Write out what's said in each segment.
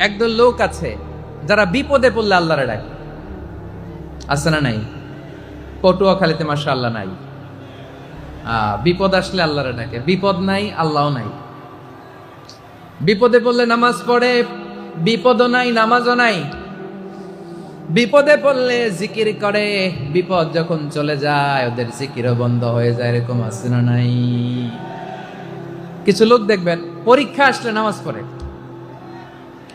একদল লোক আছে যারা বিপদে পড়লে আল্লাহরে ডাকে। আছে না নাই? পটুয়াখালীতে মাসা আল্লাহ নাই বিপদ আসলে আল্লাহরে ডাকে। বিপদ নাই, আল্লাহও নাই। বিপদে পড়লে নামাজ পড়ে, বিপদও নাই, নামাজও নাই। বিপদে পড়লে জিকির করে, বিপদ যখন চলে যায়, ওদের জিকিরও বন্ধ হয়ে যায়, এরকম আছে না নাই? কিছু লোক দেখবেন, পরীক্ষা আসলে নামাজ পড়ে।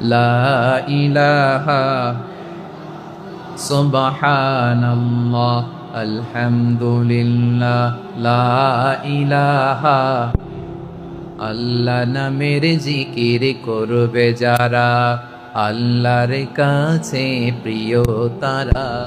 লা ইলাহা লা ইলাহা সুবহানাল্লাহ, আলহামদুলিল্লাহ, লা ইলাহা। আল্লাহ নামের জিকির করবে যারা, আল্লাহর কাছে প্রিয় তারা।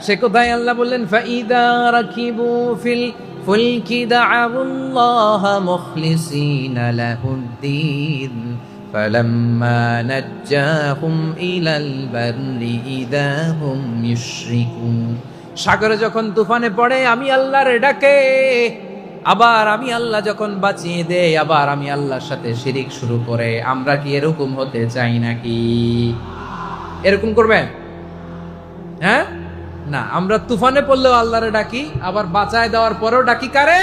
সে কোথায় আল্লাহ বললেন ফাইদা রাকিবু ফিল ফুলকি দাআউল্লাহ মুখলিসিনা লাহুদ্দিন فلما نجاهم إلى البر إذا هم يشركون সাগরে যখন তুফানে পড়ে আমি আল্লাহর ডাকে আবার আমি আল্লাহ যখন বাঁচিয়ে দেই আবার আমি আল্লাহর সাথে শিরিক শুরু করে আমরা কি এরকম হতে চাই নাকি এরকম করবেন হ্যাঁ না আমরা তুফানে পড়লেও আল্লাহরে ডাকি আবার বাঁচায় দেওয়ার পরেও ডাকি কারে?